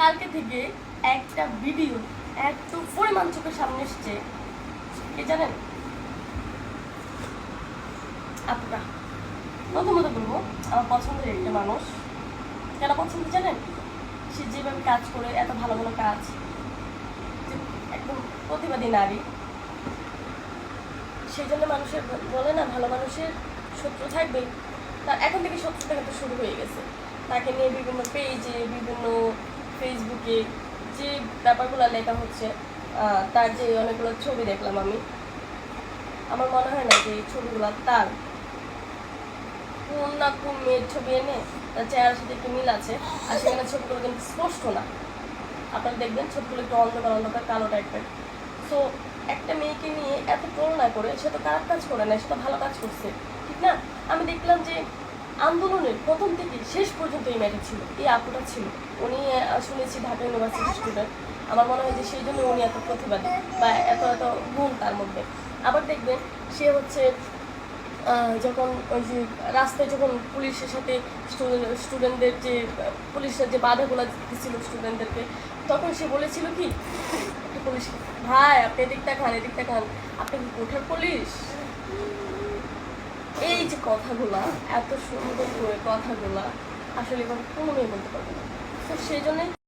কালকে থেকে একটা ভিডিও এত পরিমাণ চোখের সামনে এসছে। কি জানেন? আপুটা প্রথমত বলব, আমার পছন্দের একটা মানুষ। কেন পছন্দ জানেন? সে যেভাবে কাজ করে, এত ভালো ভালো কাজ। একদম প্রতিবাদী নারী। সেই জন্য মানুষের বলে না, ভালো মানুষের শত্রু থাকবে। তার এখন থেকে শত্রুতা কিন্তু শুরু হয়ে গেছে। তাকে নিয়ে বিভিন্ন পেজে বিভিন্ন ফেসবুকে যে ব্যাপারগুলো লেখা হচ্ছে তার যে অনেকগুলো ছবি দেখলাম আমি, আমার মনে হয় না যে এই ছবিগুলো তার। কোন না কোন মেয়ের ছবি এনে তার চেহারার সাথে একটু মিল আছে, আর সেখানে ছবিগুলো কিন্তু স্পষ্ট না। আপনারা দেখবেন ছবিগুলো একটু অন্ধকার অন্ধকার, কালো টাইপের সো একটা মেয়েকে নিয়ে এত তুলনা করে, সে তো খারাপ কাজ করে না, সে তো ভালো কাজ করছে, ঠিক না? আমি দেখলাম যে আন্দোলনের প্রথম থেকে শেষ পর্যন্ত এই মেয়েটা ছিল, এই আপুটা ছিল। উনি শুনেছি ঢাকা ইউনিভার্সিটি স্টুডেন্ট। আমার মনে হয় যে সেই জন্য উনি এত প্রতিবাদী বা এত এত গুণ তার মধ্যে। আবার দেখবেন সে হচ্ছে যখন ওই যে রাস্তায় যখন পুলিশের সাথে স্টুডেন্টদের যে, পুলিশের যে বাধাগুলো দিচ্ছিল স্টুডেন্টদেরকে, তখন সে বলেছিল কি পুলিশ, ভাই, আপনি এদিকটা খান এদিকটা খান। আপনি কি কোঠার পুলিশ? যে কথাগুলা, এত সুন্দর করে কথাগুলা আসলে এবার কোনো বলতে পারবে না। তো সেই জন্যই